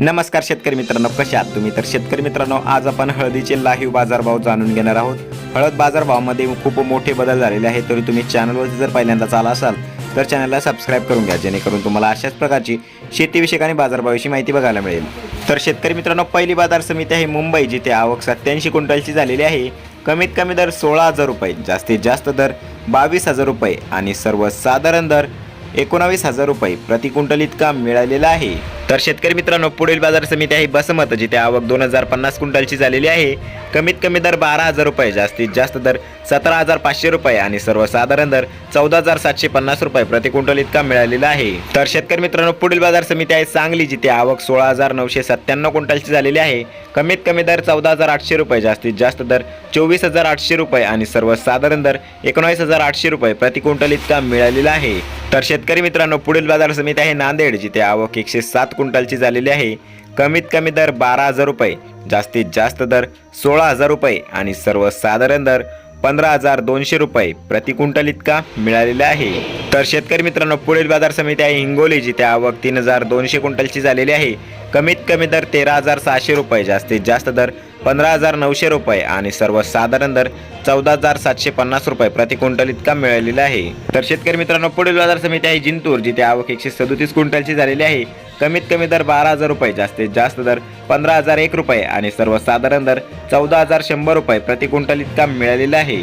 नमस्कार शेतकरी मित्रांनो कशा आहात तुम्ही? तर शेतकरी मित्रांनो आज आपण हळदीचे लाईव्ह बाजारभाव जाणून घेणार आहोत. हळद बाजारभावामध्ये खूप मोठे बदल झालेले आहेत तरी तुम्ही चॅनलवर जर पहिल्यांदाच आला असाल तर चॅनलला सबस्क्राईब करून घ्या जेणेकरून तुम्हाला अशाच प्रकारची शेतीविषयक आणि बाजारभावाविषयी माहिती बघायला मिळेल. तर शेतकरी मित्रांनो पहिली बाजार समिती आहे मुंबई जिथे आवक सत्याऐंशी क्विंटलची झालेली आहे. कमीत कमी दर सोळा हजार रुपये जास्तीत जास्त दर बावीस हजार रुपये आणि सर्वसाधारण दर एकोणावीस हजार रुपये प्रति क्विंटल इतका मिळालेला आहे. तर शेतकरी मित्रांनो पुढील बाजार समिती आहे बसमत जिथे आवक दोन हजार पन्नास क्विंटलची झालेली आहे. कमीत कमी दर बारा हजार रुपये जास्तीत जास्त दर सतरा हजार पाचशे रुपये आणि सर्वसाधारण दर चौदा हजार सातशे पन्नास रुपये प्रति क्विंटल इतका मिळालेला आहे. तर शेतकरी मित्रांनो पुढील बाजार समिती आहे सांगली जिथे आवक सोळा हजार नऊशे सत्त्याण्णव क्विंटलची झालेली आहे. कमीत कमी दर चौदा हजार आठशे रुपये जास्तीत जास्त दर चोवीस हजार आठशे रुपये आणि सर्वसाधारण दर एकोणावीस हजार आठशे रुपये प्रति क्विंटल इतका मिळालेला आहे. तर शेतकरी मित्रांनो पुढील बाजार समिती आहे नांदेड जिथे आवक एकशे सात क्विंटलची झालेली आहे. कमीत कमी दर बारा हजार रुपये जास्तीत जास्त दर सोळा हजार रुपये आणि सर्वसाधारण दर पंधरा हजार दोनशे रुपये प्रति क्विंटल इतका मिळालेला आहे. तर शेतकरी मित्रांनो पुढील बाजार समिती आहे हिंगोली जिथे आवक तीन हजार दोनशे क्विंटलची झालेली आहे. कमीत कमी दर तेरा हजार सहाशे रुपये जास्तीत जास्त दर पंधरा हजार नऊशे रुपये आणि सर्वसाधारण दर चौदा हजार सातशे पन्नास रुपये प्रति क्विंटल इतका मिळालेला आहे. तर शेतकरी मित्रांनो पुढील बाजार समिती आहे जिंतूर जिथे आवक एकशे सदोतीस क्विंटलची झालेली आहे. कमीत कमी दर बारा हजार रुपये जास्तीत जास्त दर पंधरा हजार एक रुपये आणि सर्वसाधारण दर चौदा हजार शंभर रुपये प्रति क्विंटल इतका मिळालेला आहे.